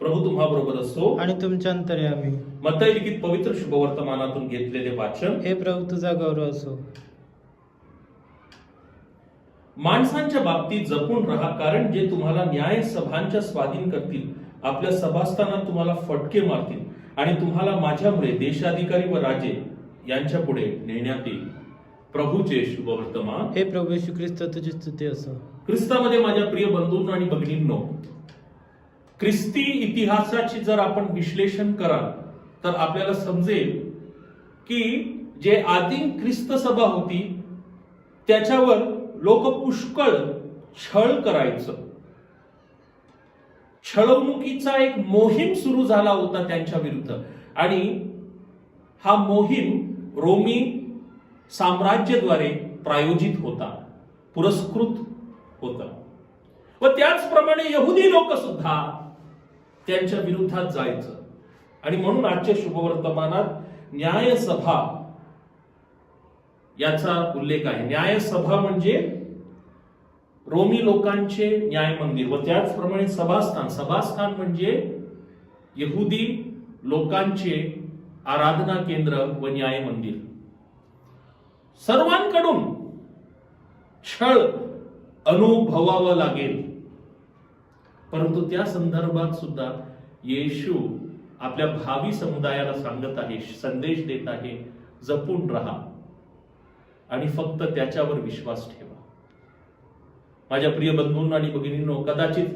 प्रभू तुम्हाबरोबर असतो आणि तुमच्या अंतर्यामी मत्तई लिखित पवित्र शुभवर्तमानातून घेतलेले वाचन. हे प्रभू तुझा गौरव असो. माणसांच्या बाबतीत जपून राहा कारण जे तुम्हाला न्याय सभांच्या स्वाधीन करतील आपल्या सभास्थानात तुम्हाला फटके मारतील आणि तुम्हाला माझ्यामुळे देशाधिकारी व राजे यांच्या पुढे नेण्यात येईल. प्रभूचे शुभवर्तमान. हे प्रभू येशू ख्रिस्त तुझी स्तुती असो. ख्रिस्तामध्ये माझ्या प्रिय बंधूंनो आणि भगिनींनो ख्रिस्ती इतिहासाची जर आपण विश्लेषण कराल तर आपल्याला समजेल की जे आदिम ख्रिस्त सभा होती त्याच्यावर लोक पुष्कळ छळ करायचं. छळवणुकीचा एक मोहीम सुरू झाला होता त्यांच्या विरुद्ध. आणि हा मोहीम रोमी साम्राज्यद्वारे प्रायोजित होता पुरस्कृत होता. व त्याचप्रमाणे यहुदी लोक सुद्धा त्यांच्या विरुद्धात जायचं. आणि म्हणून आजच्या शुभवर्तमानात न्यायसभा याचा उल्लेख आहे. न्यायसभा म्हणजे रोमी लोकांचे न्याय मंदिर व त्याचप्रमाणे सभास्थान. सभास्थान म्हणजे यहुदी लोकांचे आराधना केंद्र व न्याय मंदिर. सर्वांकडून छळ अनुभवावं लागेल. परंतु त्या संदर्भात सुद्धा येशू आपल्या भावी समुदायाला सांगत आहे संदेश देत आहे जपून राहा आणि फक्त त्याच्यावर विश्वास ठेवा. माझ्या प्रिय बंधूंनो आणि भगिनींनो कदाचित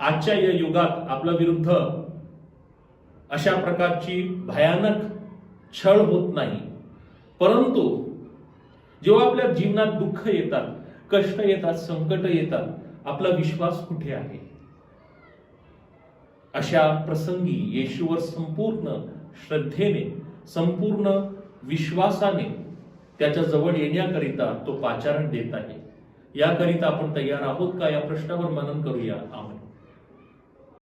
आजच्या या युगात आपल्या विरुद्ध अशा प्रकारची भयानक छळ होत नाही. परंतु जेव्हा आपल्या जीवनात दुःख येतात कष्ट येतात संकट येतात आपला विश्वास कुठे आहे? अशा प्रसंगी येशूवर संपूर्ण श्रद्धेने संपूर्ण विश्वासाने त्याच्याजवळ येण्याकरिता तो पाचारण देत आहे. याकरिता आपण तयार आहोत का? या प्रश्नावर मनन करूया. आम्ही